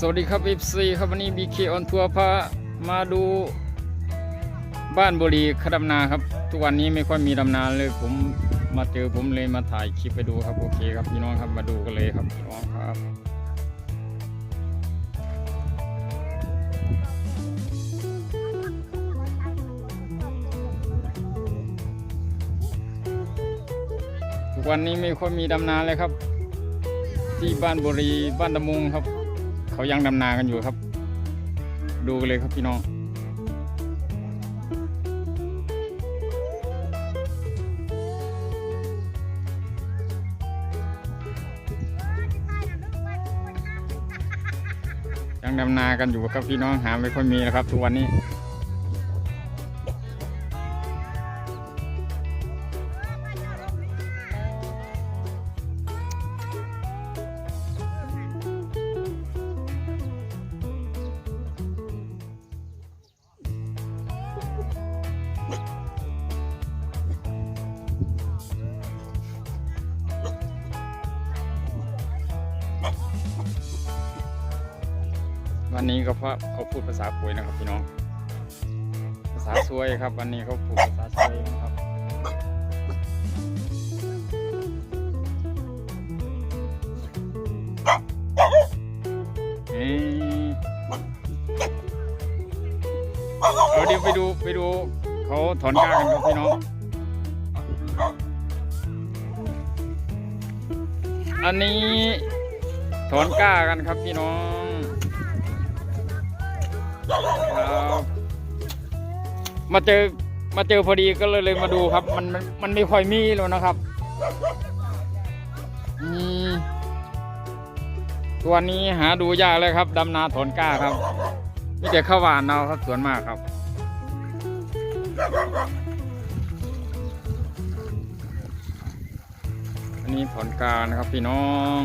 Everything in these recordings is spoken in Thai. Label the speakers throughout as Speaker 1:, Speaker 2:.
Speaker 1: สวัสดีครับ FC ครับวันนี้ BK on ทัวร์พามาดูบ้านบุรีขดำนาครับ ทุกวันนี้ไม่ค่อยมีดำนาเลยผมมาเจอผมเลยมาถ่ายคลิปไปดูครับโอเคครับพี่น้องครับมาดูกันเลยครับพี่น้องครับทุกวันนี้ไม่ค่อยมีดำนาเลยครับ ที่บ้านบุรีบ้านตะมุงครับ เขายังดำนากันอยู่ครับ ดูกันเลยครับพี่น้องยังดำนากันอยู่ครับพี่น้องหาไม่ค่อยมีนะครับทุกวันนี้ วันนี้ก็เพราะเขาพูดภาษาปุยนะครับพี่น้อง ภาษาซวยครับ วันนี้เขาพูดภาษาซวยนะครับเอ้ยเอเดี๋ยวไปดูไปดูเขาถอนกล้ากันครับพี่น้อง อันนี้ถอนกล้ากันครับพี่น้อง มาเจอมาเจอพอดีก็เลยเลยมาดูครับ มันมันมันไม่ค่อยมีแล้วนะครับอืมตัวนี้หาดูยากเลยครับดำนาถอนก้าครับมีแต่ข้าวหวานเอาครับสวนมากครับอันนี้ถอนก้านะครับพี่น้อง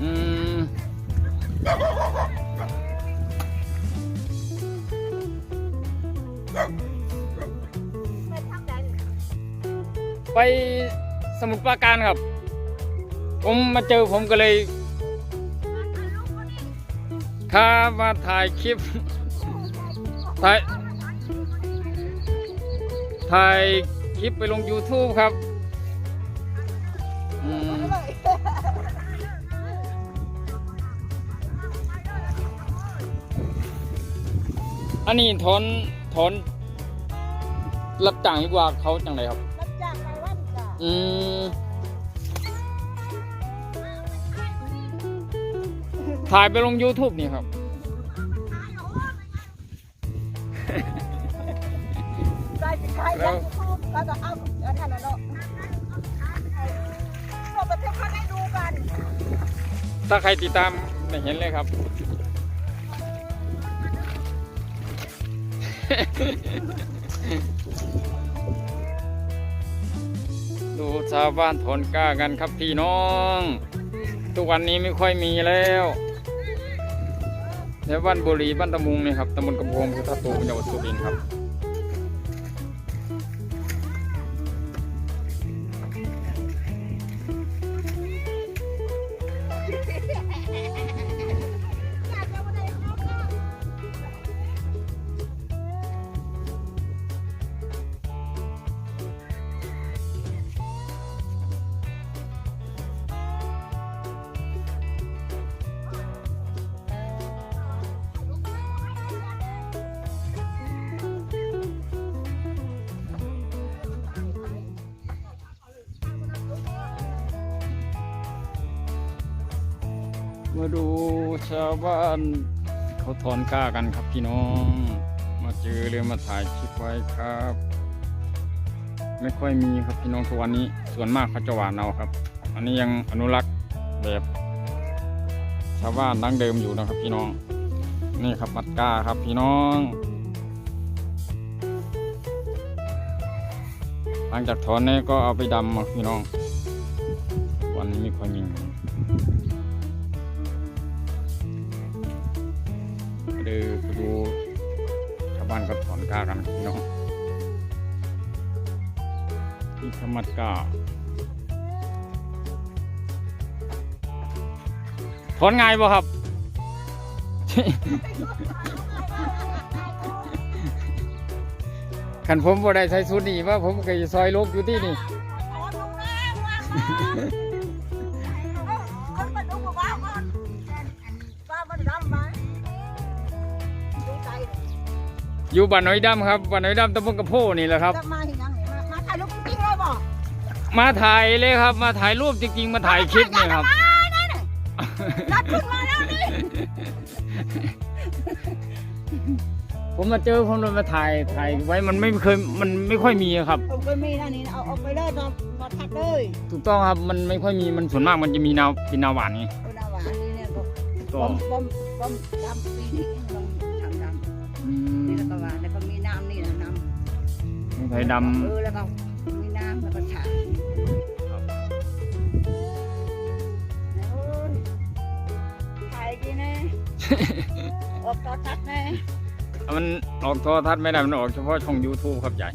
Speaker 1: อืมไปสมุทรปราการครับ ผมมาเจอผมก็เลยถ้ามาถ่ายคลิปถ่าย ถ่ายคลิปไปลง YouTube ครับอืมอันนี้ถอนถอนรับจ้างดีกว่าเขาจังไรครับ
Speaker 2: รับจ้างรายวันจ้ะ
Speaker 1: อืมถ่ายไปลง YouTube นี่ครับ แล้ว
Speaker 2: งทูบแล้วก็เอาเอาทานน่ะเนาะเราไปเที่ยวกันให้ดูกัน
Speaker 1: ถ้าใครติดตามไม่เห็นเลยครับ ดูชาวบ้านถอนกล้ากันครับพี่น้อง ทุกวันนี้ไม่ค่อยมีแล้วในบ้านบุรีบ้านตะมุงนี่ครับตำบลกำโพงพุทธตูจังหวัดสุรินทร์ครับ มาดูชาวบ้านเขาถอนกล้ากันครับพี่น้อง มาเจอเลยมาถ่ายคลิปไว้ครับ ไม่ค่อยมีครับพี่น้องทุกวันนี้ ส่วนมากเขาจะหวานเอาครับ อันนี้ยังอนุรักษ์แบบชาวบ้านดั้งเดิมอยู่นะครับพี่น้อง นี่ครับมัดกล้าครับพี่น้อง หลังจากถอนนี่ก็เอาไปดำครับพี่น้อง วันนี้ไม่ค่อยมี เดินไปดูชาวบ้านก็ถอนกล้ากันพี่น้องที่ธรรมดกล้าถอนง่ายบ่ครับ ขันผมบ่ได้ใช้ชุดนี้ว่าผมก็จะซอยลูกอยู่ที่นี่
Speaker 2: อ
Speaker 1: ยู่บ้านน้อยดำครับบ้านน้อยดำตำบลกระโพนี่แหละครับ
Speaker 2: จะมาที่ยังมามาถ่ายรูปจริงเลยบอก
Speaker 1: มาถ่ายเลยครับ มาถ่ายรูปจริง ๆ มาถ่ายคลิปนี่ครับ
Speaker 2: นัดขึ้นมาแล้วนี่
Speaker 1: ผมมาเจอผมเลยมาถ่ายถ่ายไว้มันไม่เคยมันไม่ค่อยมีครับ
Speaker 2: เอาไปมีนะนี่เอาเอาไปเลยมามาทัดเลย
Speaker 1: ถูกต้องครับมันไม่ค่อยมีมันส่วนมากมันจะมีนาเป็นนาหวานไง
Speaker 2: เอาหน้าหวานนี่เนี่ยก็
Speaker 1: ก็
Speaker 2: บอมบอมบอมดำปีนี้ำ
Speaker 1: ไผ่ด
Speaker 2: เออแล้วก็มีน้ำแล้วก็ฉาโอ้ยถ่ายดีนะออกต่อทัดนะำ
Speaker 1: มันออกโทรทัศน์ไม่ได้ มันออกเฉพาะช่อง YouTube ครับใหญ่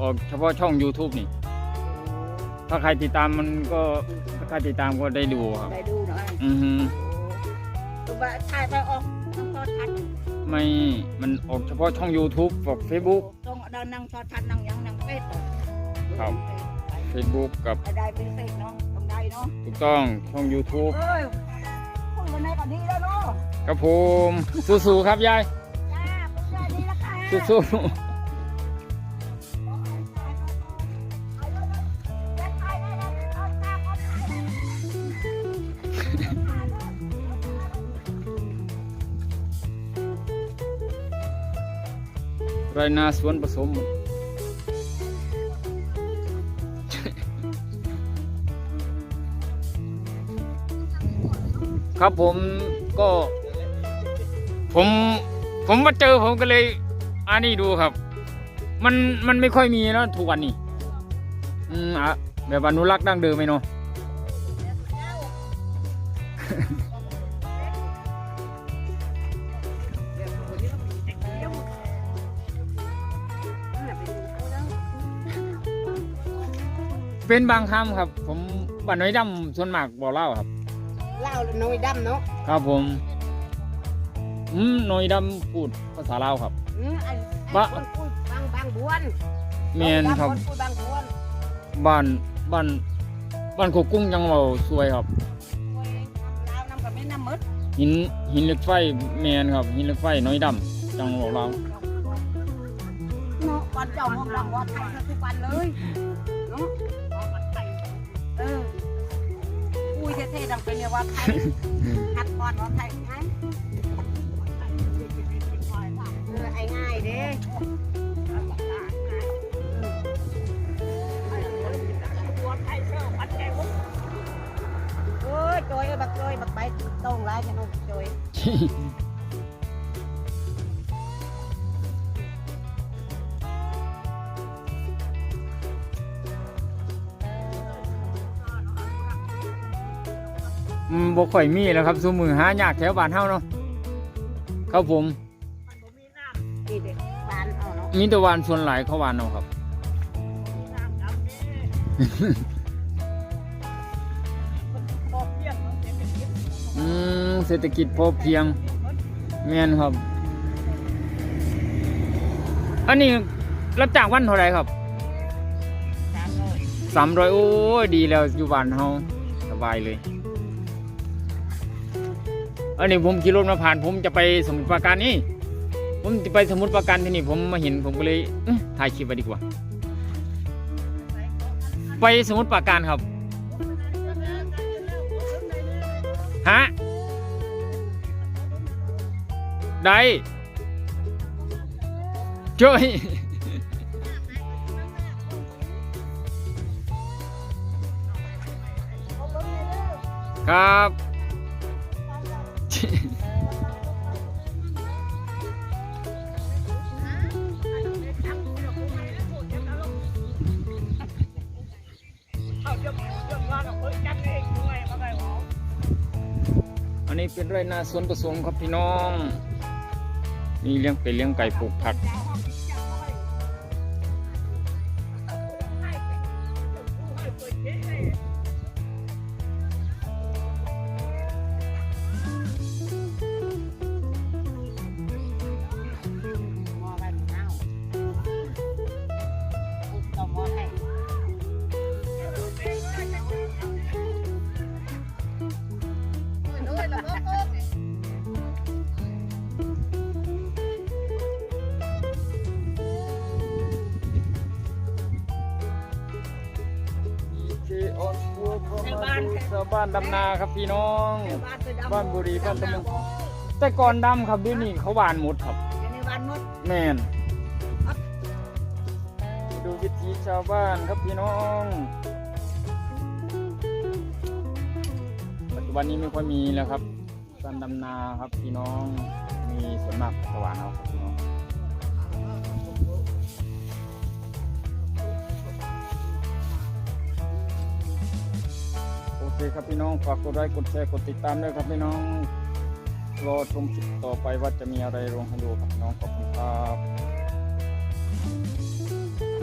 Speaker 1: ออกเฉพาะช่อง YouTube นี่ ถ้าใครติดตามมันก็ถ้าใครติดตามก็ได้ดูครับ
Speaker 2: ได้ดูหน่อย
Speaker 1: อือฮึ
Speaker 2: ตัวบ้าถ่ายไปออกต้องต่อทัด
Speaker 1: ไม่ มันออกเฉพาะช่อง YouTube บอก Facebook
Speaker 2: ต้องดังนั่งต่อทัดนั่งยังนั่งเป็ด
Speaker 1: ครับ Facebook กับ
Speaker 2: ได้เป็นเศษเนาะต้องได้เนาะ
Speaker 1: ถูกต้องช่อง YouTube
Speaker 2: เอ้ยพวกมันในก็ดีแล้วเนาะ
Speaker 1: ครับผมสู้ๆครับยาย
Speaker 2: จ้าพวกมันดีแล้วค่ะ
Speaker 1: สู้ๆ นาสวนผสม ครับผมก็ ผม ผมมาเจอผมก็เลยอันนี้ดูครับ มันมันไม่ค่อยมีแล้วทุกวันนี้ อืมอะแบบอนุรักษ์ดั้งเดิมไหมเนาะ เป็นบางคำครับ ผมบ้านน้อยดำส่วนมากบอกเล่าครับ
Speaker 2: เล่าน้อยดำเนาะ
Speaker 1: ครับผมอืมน้อยดำพูดภาษาลาวครับ
Speaker 2: อืมไอ้
Speaker 1: บะ
Speaker 2: คนพูดบางบางบวน
Speaker 1: แมนครับ
Speaker 2: นพูดบางบวน
Speaker 1: บ้านบ้านบ้านโคกกุ้งยังเราสวยครับ
Speaker 2: โอ้ยลาวน้ำกับแม่น้ำมด
Speaker 1: หินหินเหล็กไฟแมนครับ หินเหล็กไฟน้อยดำจังบอกเรา
Speaker 2: เนาะวันเจ้ามองดังว่าไทยทุกวันเลยเนาะ ดังเป็นเรียกว่าไทยหัดก่อนว่าไทยไงเออไอ้ง่ายเด้โอ้ยจอยเอ้ยบักจอยบักใบตรงไรจะนุ่มจอย
Speaker 1: บ่ค่อยมีแล้วครับซุมือหายากแถวบ้านเฮาเนาะครับผม
Speaker 2: นี่เด็กบานเอาเนาะ
Speaker 1: มีแตะวันส่วนหลายเขาวานเอาครับอืมเศรษฐกิจพอเพียงแม่นครับ อันนี้รับจ้างวันเท่าไหรครับสามร้อยโอ้ยดีแล้วอยู่บ้านเฮาสบายเลย อันนี้ผมขี่รถมาผ่าน ผมจะไปสมุทรปราการนี่ ผมจะไปสมุทรปราการที่นี่ผมมาเห็นผมก็เลยเอ๊ะถ่ายคลิปไปดีกว่า ไปสมุทรปราการครับ ฮะ ได้ช่วยครับ อันนี้เป็นไรนาสวนผสมครับพี่น้อง นี่เลี้ยงเป็ดเลี้ยงไก่ปลูกผัก ที่ออนทัวร์เข้ามาดูชาวบ้านดำนาครับพี่น้อง บ้านบุรีบ้านตะมุงแต่ก่อนดำครับเดี๋ยวนี้เขาหวานหมดครับ
Speaker 2: ในบ้านหมด
Speaker 1: แมนดูวิถีชาวบ้านครับพี่น้อง ปัจจุบันนี้ไม่ค่อยมีแล้วครับการดำนาครับพี่น้องมีส่วนมากสว่านเอาครับพี่น้อง เคครับพี่น้องฝากกดไลค์กดแชร์กดติดตามด้วยครับพี่น้องรอชมคลิปต่อไปว่าจะมีอะไรลงให้ดูครับน้องขอบคุณครับ